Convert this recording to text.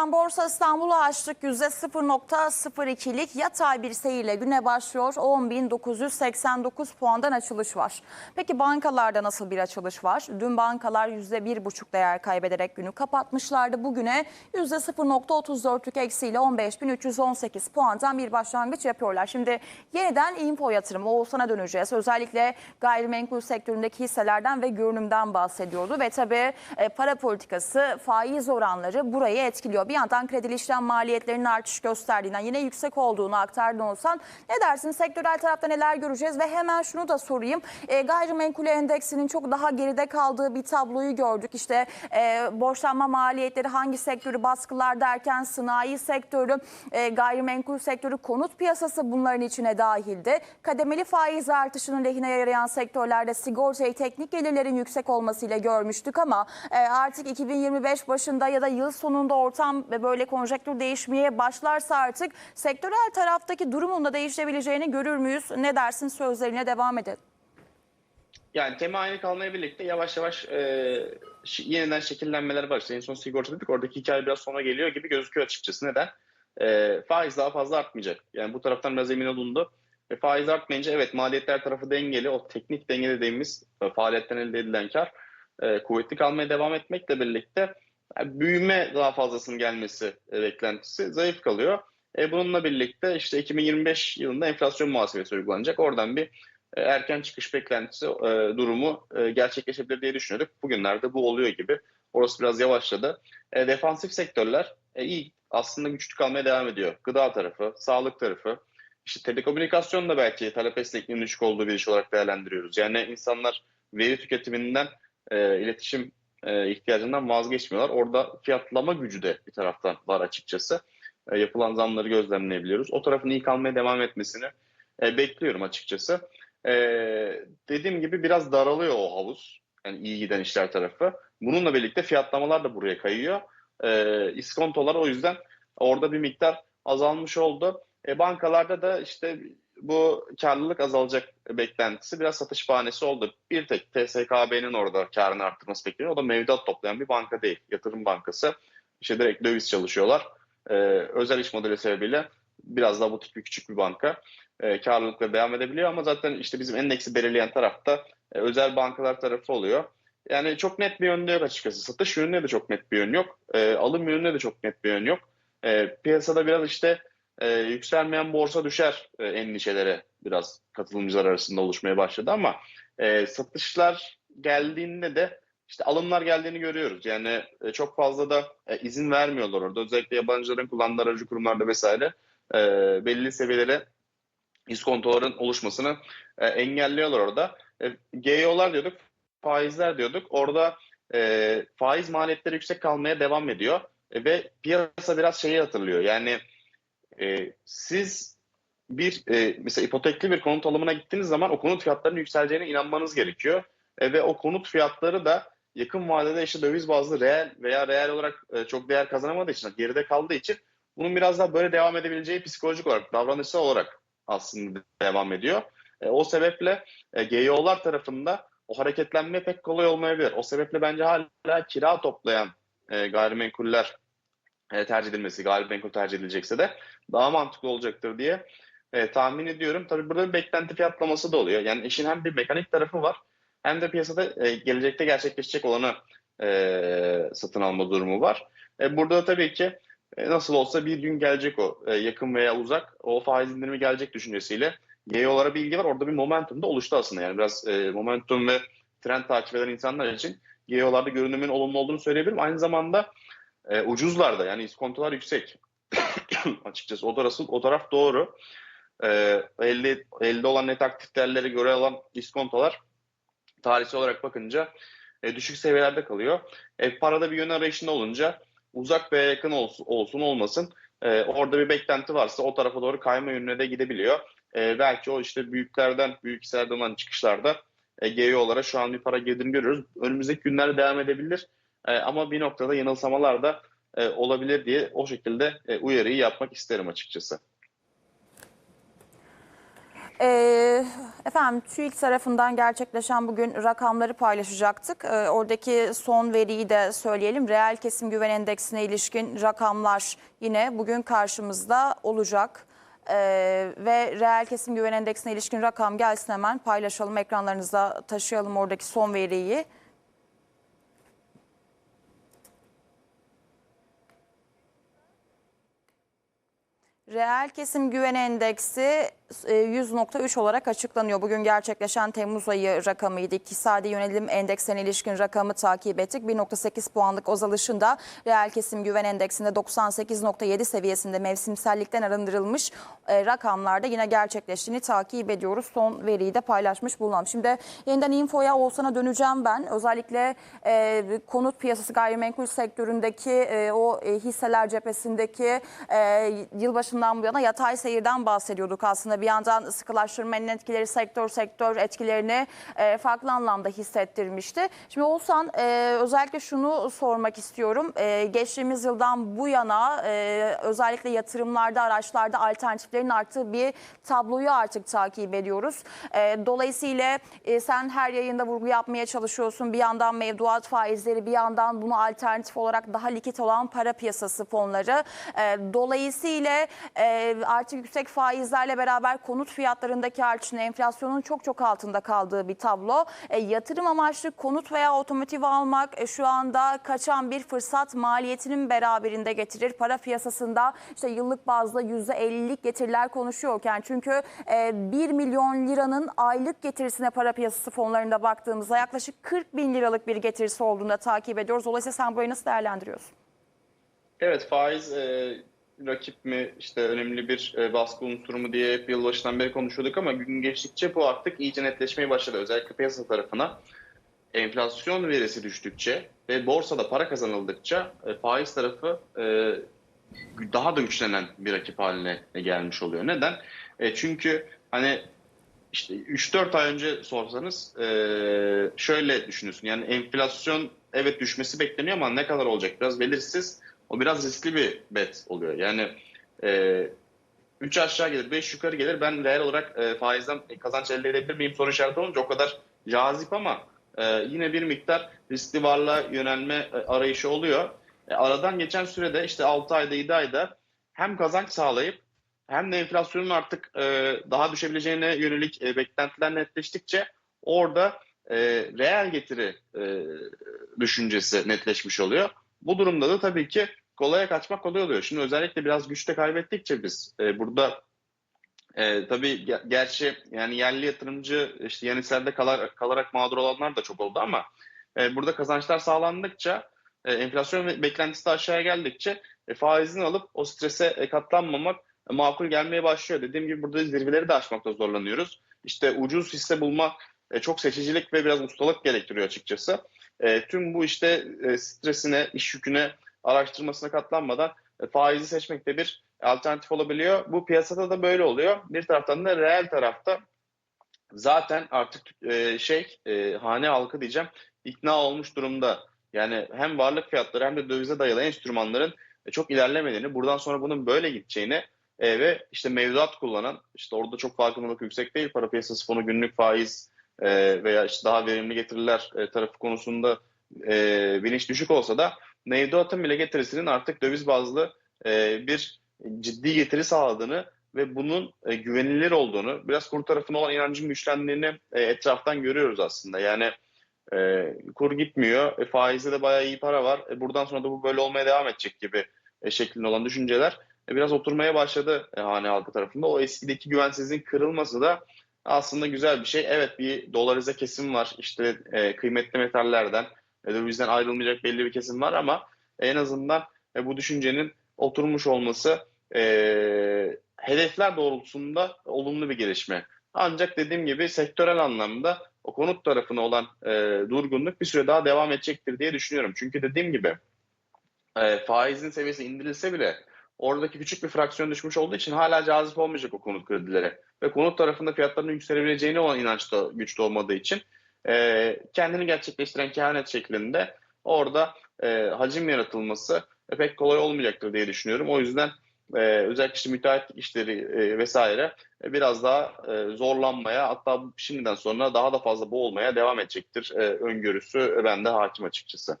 Efendim Borsa İstanbul'u açtık. %0.02'lik yatay bir seyirle güne başlıyor. 10.989 puandan açılış var. Peki bankalarda nasıl bir açılış var? Dün bankalar %1.5 değer kaybederek günü kapatmışlardı. Bugüne %0.34'lük eksiyle 15.318 puandan bir başlangıç yapıyorlar. Şimdi yeniden info yatırımı Oğuzhan'a döneceğiz. Özellikle gayrimenkul sektöründeki hisselerden ve görünümden bahsediyordu. Ve tabii e, para politikası faiz oranları burayı etkiliyor. Bir yandan kredili işlem maliyetlerinin artış gösterdiğinden yine yüksek olduğunu aktardın olsan ne dersin? Sektörel tarafta neler göreceğiz ve hemen şunu da sorayım. E, gayrimenkul endeksinin çok daha geride kaldığı bir tabloyu gördük. İşte e, borçlanma maliyetleri hangi sektörü baskılar derken sanayi sektörü, e, gayrimenkul sektörü, konut piyasası bunların içine dahildi. Kademeli faiz artışının lehine yarayan sektörlerde sigortayı teknik gelirlerin yüksek olmasıyla görmüştük ama e, artık 2025 başında ya da yıl sonunda ortam ve böyle konjektür değişmeye başlarsa artık sektörel taraftaki durumun da değişebileceğini görür müyüz? Ne dersin sözlerine devam edelim. Yani tema aynı kalmaya birlikte yavaş yavaş e, yeniden şekillenmeler başlıyor. En son sigorta dedik oradaki hikaye biraz sona geliyor gibi gözüküyor açıkçası. Neden? E, faiz daha fazla artmayacak. Yani bu taraftan biraz emin olundu. E, faiz artmayınca evet maliyetler tarafı dengeli. O teknik denge dediğimiz e, faaliyetten elde edilen kar e, kuvvetli kalmaya devam etmekle birlikte yani büyüme daha fazlasının gelmesi e, beklentisi zayıf kalıyor. E, bununla birlikte işte 2025 yılında enflasyon muhasebesi uygulanacak. Oradan bir e, erken çıkış beklentisi e, durumu e, gerçekleşebilir diye düşünüyorduk. Bugünlerde bu oluyor gibi. Orası biraz yavaşladı. E, defansif sektörler e, iyi aslında güçlü kalmaya devam ediyor. Gıda tarafı, sağlık tarafı, işte telekomünikasyon da belki talep esnekliğinin düşük olduğu bir iş olarak değerlendiriyoruz. Yani insanlar veri tüketiminden e, iletişim e, ihtiyacından vazgeçmiyorlar. Orada fiyatlama gücü de bir taraftan var açıkçası. E, yapılan zamları gözlemleyebiliyoruz. O tarafın iyi kalmaya devam etmesini e, bekliyorum açıkçası. E, dediğim gibi biraz daralıyor o havuz. Yani iyi giden işler tarafı. Bununla birlikte fiyatlamalar da buraya kayıyor. E, iskontolar o yüzden orada bir miktar azalmış oldu. E, bankalarda da işte bu karlılık azalacak beklentisi biraz satış bahanesi oldu. Bir tek TSKB'nin orada karını arttırması bekleniyor. O da mevduat toplayan bir banka değil. Yatırım bankası. İşte direkt döviz çalışıyorlar. E, özel iş modeli sebebiyle biraz daha butik bir küçük bir banka. E, karlılıkla devam edebiliyor ama zaten işte bizim endeksi belirleyen tarafta e, özel bankalar tarafı oluyor. Yani çok net bir yönde yok açıkçası. Satış yönünde de çok net bir yön yok. E, alım yönünde de çok net bir yön yok. E, piyasada biraz işte e, yükselmeyen borsa düşer e, endişeleri biraz katılımcılar arasında oluşmaya başladı ama e, satışlar geldiğinde de işte alımlar geldiğini görüyoruz. Yani e, çok fazla da e, izin vermiyorlar orada. Özellikle yabancıların kullandığı aracı kurumlarda vesaire e, belli seviyelere iskontoların oluşmasını e, engelliyorlar orada. E, GEO'lar diyorduk, faizler diyorduk. Orada e, faiz maliyetleri yüksek kalmaya devam ediyor. E, ve piyasa biraz şeyi hatırlıyor. Yani e, siz bir e, mesela ipotekli bir konut alımına gittiğiniz zaman o konut fiyatlarının yükseleceğine inanmanız gerekiyor. E, ve o konut fiyatları da yakın vadede işte döviz bazlı reel veya reel olarak e, çok değer kazanamadığı için, geride kaldığı için bunun biraz daha böyle devam edebileceği psikolojik olarak, davranışsal olarak aslında devam ediyor. E, o sebeple e, GYO'lar tarafında o hareketlenme pek kolay olmayabilir. O sebeple bence hala kira toplayan e, gayrimenkuller e, tercih edilmesi, gayrimenkul tercih edilecekse de daha mantıklı olacaktır diye e, tahmin ediyorum. Tabii burada bir beklenti fiyatlaması da oluyor. Yani işin hem bir mekanik tarafı var hem de piyasada e, gelecekte gerçekleşecek olanı e, satın alma durumu var. E, burada tabii ki e, nasıl olsa bir gün gelecek o e, yakın veya uzak o faiz indirimi gelecek düşüncesiyle GEO'lara bir ilgi var. Orada bir momentum da oluştu aslında. Yani biraz e, momentum ve trend takip eden insanlar için GEO'larda görünümün olumlu olduğunu söyleyebilirim. Aynı zamanda e, ucuzlarda yani iskontolar yüksek. Açıkçası o taraf, o taraf doğru. E, elde, elde olan net aktif değerleri göre alan iskontolar tarihsel olarak bakınca e, düşük seviyelerde kalıyor. E, parada bir yön arayışında olunca uzak veya yakın olsun, olsun olmasın e, orada bir beklenti varsa o tarafa doğru kayma yönüne de gidebiliyor. E, belki o işte büyüklerden, büyük hisselerden olan çıkışlarda e, GEO'lara şu an bir para girdiğini görüyoruz. Önümüzdeki günler devam edebilir. E, ama bir noktada yanılsamalar da e, olabilir diye o şekilde e, uyarıyı yapmak isterim açıkçası. Efendim TÜİK tarafından gerçekleşen bugün rakamları paylaşacaktık. Oradaki son veriyi de söyleyelim. Reel kesim güven endeksine ilişkin rakamlar yine bugün karşımızda olacak. Ve reel kesim güven endeksine ilişkin rakam gelsin hemen paylaşalım. Ekranlarınıza taşıyalım oradaki son veriyi. Reel kesim güven endeksi 100.3 olarak açıklanıyor. Bugün gerçekleşen Temmuz ayı rakamıydı. İktisadi yönelim endeksine ilişkin rakamı takip ettik. 1.8 puanlık azalışında reel kesim güven endeksinde 98.7 seviyesinde mevsimsellikten arındırılmış e, rakamlarda yine gerçekleştiğini takip ediyoruz. Son veriyi de paylaşmış bulunalım. Şimdi yeniden infoya Oğuzhan'a döneceğim ben. Özellikle e, konut piyasası gayrimenkul sektöründeki e, o e, hisseler cephesindeki e, yılbaşından bu yana yatay seyirden bahsediyorduk aslında. Bir yandan sıkılaştırmanın etkileri sektör sektör etkilerini e, farklı anlamda hissettirmişti. Şimdi Oğuzhan e, özellikle şunu sormak istiyorum. E, geçtiğimiz yıldan bu yana e, özellikle yatırımlarda, araçlarda alternatiflerin arttığı bir tabloyu artık takip ediyoruz. E, dolayısıyla e, sen her yayında vurgu yapmaya çalışıyorsun. Bir yandan mevduat faizleri, bir yandan bunu alternatif olarak daha likit olan para piyasası fonları. E, dolayısıyla e, artık yüksek faizlerle beraber konut fiyatlarındaki artışın enflasyonun çok çok altında kaldığı bir tablo. E, yatırım amaçlı konut veya otomotiv almak e, şu anda kaçan bir fırsat maliyetinin beraberinde getirir. Para piyasasında işte yıllık bazda %50'lik getiriler konuşuyorken çünkü e, 1 milyon liranın aylık getirisine para piyasası fonlarında baktığımızda yaklaşık 40 bin liralık bir getirisi olduğunda takip ediyoruz. Dolayısıyla sen burayı nasıl değerlendiriyorsun? Evet faiz e, rakip mi işte önemli bir e, baskı unsuru mu diye hep yılbaşından beri konuşuyorduk ama gün geçtikçe bu artık iyice netleşmeye başladı. Özellikle piyasa tarafına enflasyon verisi düştükçe ve borsada para kazanıldıkça e, faiz tarafı e, daha da güçlenen bir rakip haline gelmiş oluyor. Neden? E, çünkü hani işte 3-4 ay önce sorsanız şöyle düşünüyorsun. Yani enflasyon evet düşmesi bekleniyor ama ne kadar olacak biraz belirsiz. O biraz riskli bir bet oluyor. Yani e, 3 aşağı gelir, 5 yukarı gelir. Ben reel olarak e, faizden kazanç elde edebilir miyim soru işareti olunca o kadar cazip ama e, yine bir miktar riskli varlığa yönelme e, arayışı oluyor. E, aradan geçen sürede işte 6 ayda 7 ayda hem kazanç sağlayıp hem de enflasyonun artık e, daha düşebileceğine yönelik e, beklentiler netleştikçe orada e, reel getiri e, düşüncesi netleşmiş oluyor. Bu durumda da tabii ki kolaya kaçmak kolay oluyor. Şimdi özellikle biraz güçte kaybettikçe biz e, burada e, tabii ger- gerçi yani yerli yatırımcı işte yan hisselerde kalar, kalarak mağdur olanlar da çok oldu ama e, burada kazançlar sağlandıkça e, enflasyon beklentisi de aşağıya geldikçe e, faizini alıp o strese e, katlanmamak e, makul gelmeye başlıyor. Dediğim gibi burada zirveleri de aşmakta zorlanıyoruz. İşte ucuz hisse bulmak e, çok seçicilik ve biraz ustalık gerektiriyor açıkçası. E, tüm bu işte e, stresine, iş yüküne, araştırmasına katlanmadan e, faizi seçmek de bir alternatif olabiliyor. Bu piyasada da böyle oluyor. Bir taraftan da reel tarafta zaten artık e, şey e, hane halkı diyeceğim ikna olmuş durumda. Yani hem varlık fiyatları hem de dövize dayalı enstrümanların çok ilerlemediğini, buradan sonra bunun böyle gideceğini ve işte mevduat kullanan, işte orada çok farkındalık yüksek değil, para piyasası fonu günlük faiz veya işte daha verimli getiriler tarafı konusunda e, bilinç düşük olsa da mevduatın bile getirisinin artık döviz bazlı e, bir ciddi getiri sağladığını ve bunun e, güvenilir olduğunu, biraz kur tarafına olan inancın güçlendiğini e, etraftan görüyoruz aslında. Yani e, kur gitmiyor, e, faizde de bayağı iyi para var. E, buradan sonra da bu böyle olmaya devam edecek gibi e, şeklinde olan düşünceler e, biraz oturmaya başladı e, hane halkı tarafında. O eskideki güvensizliğin kırılması da aslında güzel bir şey. Evet bir dolarize kesim var. İşte e, kıymetli metallerden, dövizden ayrılmayacak belli bir kesim var ama en azından e, bu düşüncenin oturmuş olması e, hedefler doğrultusunda olumlu bir gelişme. Ancak dediğim gibi sektörel anlamda o konut tarafına olan e, durgunluk bir süre daha devam edecektir diye düşünüyorum. Çünkü dediğim gibi e, faizin seviyesi indirilse bile oradaki küçük bir fraksiyon düşmüş olduğu için hala cazip olmayacak o konut kredileri. Ve konut tarafında fiyatların yükselebileceğine olan inanç da güçlü olmadığı için e, kendini gerçekleştiren kehanet şeklinde orada e, hacim yaratılması e, pek kolay olmayacaktır diye düşünüyorum. O yüzden e, özellikle işte müteahhit işleri e, vesaire e, biraz daha e, zorlanmaya hatta şimdiden sonra daha da fazla boğulmaya devam edecektir e, öngörüsü bende hakim açıkçası.